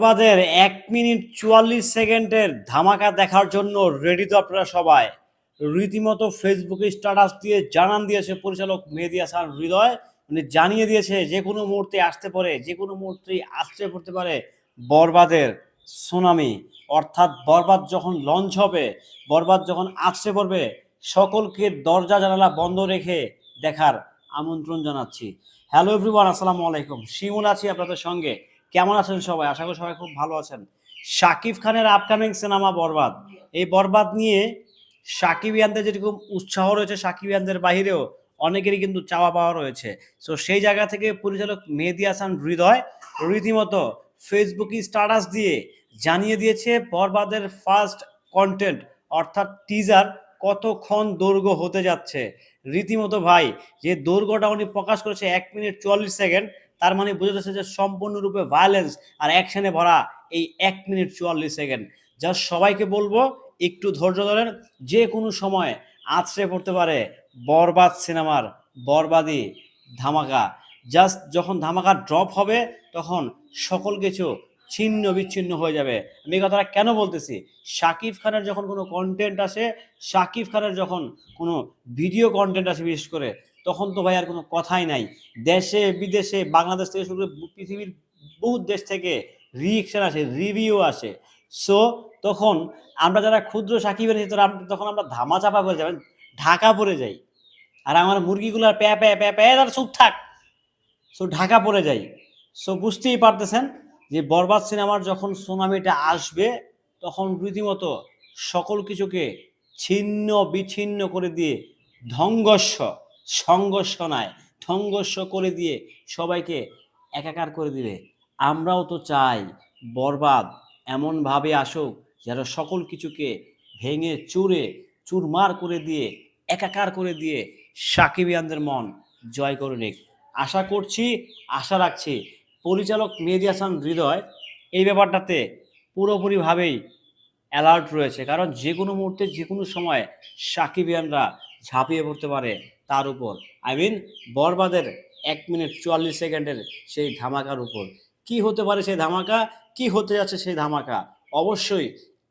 বরবাদের এক মিনিট চুয়াল্লিশ সেকেন্ডের ধামাকা দেখার জন্য রেডি তো আপনারা সবাই। রীতিমতো ফেসবুকে স্ট্যাটাস দিয়ে জানান দিয়েছে পরিচালক মেহেদি হাসান হৃদয়। মানে জানিয়ে দিয়েছে যে কোনো মুহূর্তে আসতে পারে, যে কোনো মুহূর্তেই আসতে পড়তে পারে বরবাদের সুনামি। অর্থাৎ বরবাদ যখন লঞ্চ হবে, বরবাদ যখন আসতে পড়বে সকলকে দরজা জানালা বন্ধ রেখে দেখার আমন্ত্রণ জানাচ্ছি। হ্যালো এভরিওয়ান আসসালামু আলাইকুম। শিমুল আছি আপনাদের সঙ্গে। কেমন আছেন সবাই? আশা করি সবাই খুব ভালো আছেন। শাকিব খানের আপকামিং সিনেমা বরবাদ। এই বরবাদ নিয়ে সাকিবিয়ানদের যেরকম উৎসাহ রয়েছে সাকিবিয়ানদের বাহিরেও, অনেকেরই কিন্তু চাওয়া পাওয়া রয়েছে। সো সেই জায়গা থেকে পরিচালক মেহেদি হাসান হৃদয় রীতিমতো ফেসবুকে স্ট্যাটাস দিয়ে জানিয়ে দিয়েছে বরবাদের ফার্স্ট কন্টেন্ট অর্থাৎ টিজার কতক্ষণ দৈর্ঘ্য হতে যাচ্ছে। রীতিমতো ভাই, যে দৈর্ঘ্যটা উনি প্রকাশ করেছে এক মিনিট চুয়াল্লিশ সেকেন্ড তার মানে বোঝা যাচ্ছে যে সম্পূর্ণরূপে ভায়োলেন্স আর অ্যাকশনে ভরা এই এক মিনিট চুয়াল্লিশ সেকেন্ড যা সবাইকে বলব, একটু ধৈর্য ধরেন, যে কোনো সময় আছড়ে পড়তে পারে বরবাদ সিনেমার বরবাদি ধামাকা। জাস্ট যখন ধামাকা ড্রপ হবে, তখন সকল কিছু ছিন্ন বিচ্ছিন্ন হয়ে যাবে। আমি কথাটা কেন বলতেছি? শাকিব খানের যখন কোনো কন্টেন্ট আসে, শাকিব খানের যখন কোনো ভিডিও কন্টেন্ট আসে, বিশেষ করে তখন তো ভাই আর কোনো কথাই নাই। দেশে, বিদেশে, বাংলাদেশ থেকে শুরু করে পৃথিবীর বহু দেশ থেকে রিয়েকশন আসে রিভিউ আসে। সো তখন আমরা যারা ক্ষুদ্র সাকিবের তখন আমরা ধামা চাপা পড়ে যাবেন ঢাকা পড়ে যাই। আর আমার মুরগিগুলার প্যা প্যা প্যা প্যা তার চুপ থাক। সো ঢাকা পড়ে যাই। সো বুঝতেই পারতেছেন যে বরবাদ সিনেমার যখন সুনামিটা আসবে, তখন রীতিমতো সকল কিছুকে ছিন্ন বিচ্ছিন্ন করে দিয়ে ধ্বংসস্য সংঘর্ষ নয় ধ্বংসস্য করে দিয়ে সবাইকে একাকার করে দিবে। আমরাও তো চাই বরবাদ এমনভাবে আসুক যেন সকল কিছুকে ভেঙে, চুরে, চুরমার করে দিয়ে, একাকার করে দিয়ে সাকিবিয়ানদের মন জয় করে নিক। আশা করছি, আশা রাখছি, পরিচালক মেহেদি হাসান হৃদয় এই ব্যাপারটাতে পুরোপুরিভাবেই অ্যালার্ট রয়েছে। কারণ যে কোনো মুহূর্তে যে কোনো সময় সাকিবিয়ানরা ঝাঁপিয়ে পড়তে পারে। তার উপর। আই মিন বরবাদের এক মিনিট চুয়াল্লিশ সেকেন্ডের সেই ধামাকার উপর। কি হতে পারে সেই ধামাকা? কি হতে যাচ্ছে সেই ধামাকা? অবশ্যই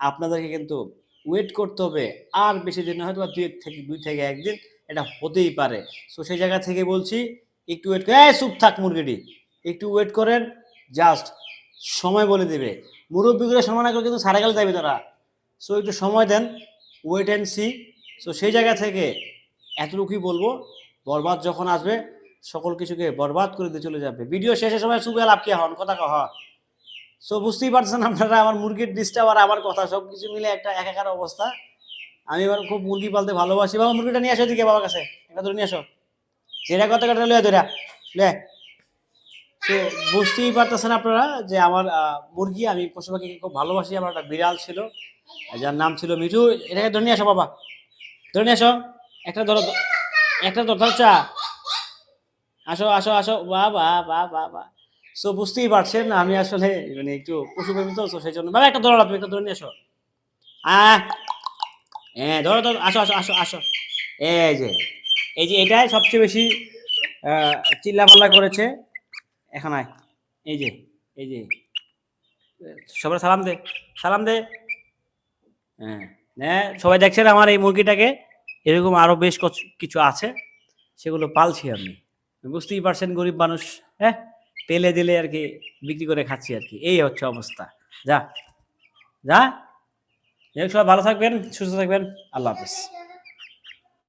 আপনাদেরকে কিন্তু ওয়েট করতে হবে। আর বেশি দিন হয়তো দুই থেকে দুই থেকে একদিন এটা হতেই পারে। সো সেই জায়গা থেকে বলছি, একটু ওয়েট করে চুপ থাক মুরগিটি। একটু ওয়েট করেন জাস্ট সময় বলে দেবে। মুরব্বীগুলো সময় না করে কিন্তু সারা গেলে যাবে তারা। সো একটু সময় দেন ওয়েট অ্যান্ড সি সো সেই জায়গা থেকে এতটুকুই বলব, বরবাদ যখন আসবে, সকল কিছুকে বরবাদ করে দিয়ে চলে যাবে। ভিডিও শেষের সময় সুবে লাভ কে হন? কথা কহ। সো বুঝতেই পারছেন আপনারা আমার মুরগির ডিস্টার্ব আর আমার কথা সব কিছু মিলে একটা একাকার অবস্থা। আমি এবার খুব মুরগি পালতে ভালোবাসি। বাবা, মুরগিটা নিয়ে আসো দিকে বাবার কাছে। এটা ধরে নিয়ে আসো। যেটা কথা কথা লয়ে ধরা লে। তো বুঝতেই পারতেছেন আপনারা যে আমার মুরগি, আমি পশু পাখিকে খুব ভালোবাসি। আমার একটা বিড়াল ছিল, যার নাম ছিল মিঠু। এটাকে ধরে নিয়ে আসো বাবা। ধরে নিয়ে আসো। একটা ধরো একটা ধরো চা আসো আসো আসো। বা বা বা বা বা সো বুঝতেই পারছেন আমি আসলে মানে একটু পশুপ্রেমী তো সেই জন্য বাবা, একটা ধরো একটা ধরে নিয়ে আসো। হ্যাঁ ধরো ধরো। আসো আসো আসো আসো। এই যে এই যে এটাই সবচেয়ে বেশি চিল্লাপাল্লা করেছে। এখন আয়। এই যে এই যে। সবাই সালাম দে সালাম দে। হ্যাঁ হ্যাঁ সবাই দেখছেন আমার এই মুরগিটাকে? এরকম আরও বেশ কিছু আছে, সেগুলো পালছি আমি। বুঝতেই পারছেন, গরিব মানুষ হ্যাঁ? পেলে দিলে আর কি বিক্রি করে খাচ্ছি আর কি। এই হচ্ছে অবস্থা। যা। যা। সবাই ভালো থাকবেন, সুস্থ থাকবেন। আল্লাহ হাফিজ।